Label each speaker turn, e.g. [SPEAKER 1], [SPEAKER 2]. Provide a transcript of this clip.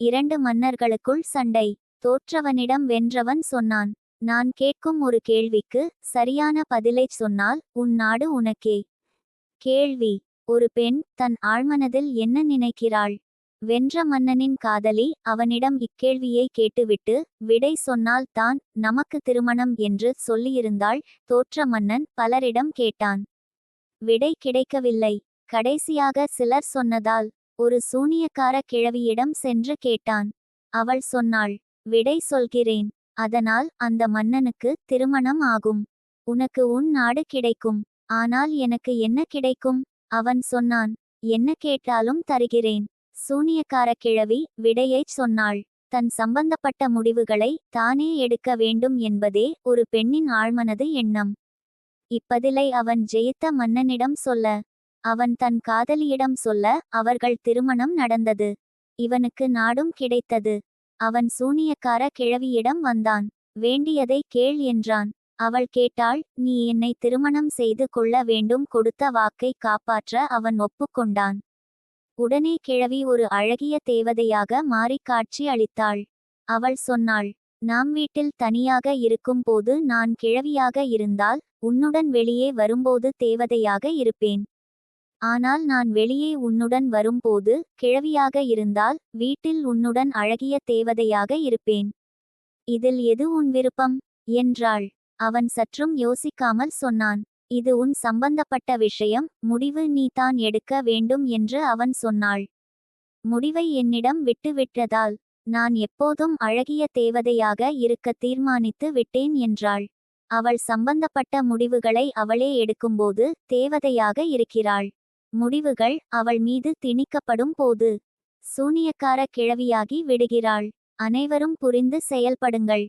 [SPEAKER 1] இரண்டு மன்னர்களுக்குள் சண்டை. தோற்றவனிடம் வென்றவன் சொன்னான் நான் கேட்கும் ஒரு கேள்விக்கு சரியான பதிலைச் சொன்னால் உன் நாடு உனக்கே. கேள்வி ஒரு பெண் தன் ஆழ்மனதில் என்ன நினைக்கிறாள்? வென்ற மன்னனின் காதலி அவனிடம் இக்கேள்வியை கேட்டுவிட்டு விடை சொன்னால் தான் நமக்கு திருமணம் என்று சொல்லியிருந்தாள் தோற்ற மன்னன் பலரிடம் கேட்டான். விடை கிடைக்கவில்லை. கடைசியாக சிலர் சொன்னதால் ஒரு சூனியக்கார கிழவியிடம் சென்று கேட்டான். அவள் சொன்னாள் விடை சொல்கிறேன். அதனால் அந்த மன்னனுக்கு திருமணம் ஆகும். உனக்கு உன் நாடு கிடைக்கும். ஆனால் எனக்கு என்ன கிடைக்கும்? அவன் சொன்னான் என்ன கேட்டாலும் தருகிறேன். சூனியக்கார கிழவி விடையைச் சொன்னாள் தன் சம்பந்தப்பட்ட முடிவுகளை தானே எடுக்க வேண்டும் என்பதே ஒரு பெண்ணின் ஆழ்மனது எண்ணம். இப்பதிலை அவன் ஜெயித்த மன்னனிடம் சொல்ல அவன் தன் காதலியிடம் சொல்ல அவர்கள் திருமணம் நடந்தது. இவனுக்கு நாடும் கிடைத்தது. அவன் சூனியக்கார கிழவியிடம் வந்தான். வேண்டியதை கேள் என்றான். அவள் கேட்டாள் நீ என்னை திருமணம் செய்து கொள்ள வேண்டும் கொடுத்த வாக்கை காப்பாற்ற அவன் ஒப்புக்கொண்டான். உடனே கிழவி ஒரு அழகிய தேவதையாக மாறி காட்சி அளித்தாள். அவள் சொன்னாள் நாம் வீட்டில் தனியாக இருக்கும்போது நான் கிழவியாக இருந்தால் உன்னுடன் வெளியே வரும்போது தேவதையாக இருப்பேன். ஆனால் நான் வெளியே உன்னுடன் வரும்போது கிழவியாக இருந்தால் வீட்டில் உன்னுடன் அழகிய தேவதையாக இருப்பேன். இதில் எது உன் விருப்பம்? என்றாள். அவன் சற்றும் யோசிக்காமல் சொன்னான். இது உன் சம்பந்தப்பட்ட விஷயம். முடிவு நீதான் எடுக்க வேண்டும் என்று அவன் சொன்னாள். முடிவை என்னிடம் விட்டுவிட்டதால் நான் எப்போதும் அழகிய தேவதையாக இருக்க தீர்மானித்து விட்டேன் என்றாள். அவள் சம்பந்தப்பட்ட முடிவுகளை அவளே எடுக்கும்போது தேவதையாக இருக்கிறாள். முடிவுகள் அவள் மீது திணிக்கப்படும் போது சூனியக்கார கிழவியாகி விடுகிறாள். அனைவரும் புரிந்து செயல்படுங்கள்.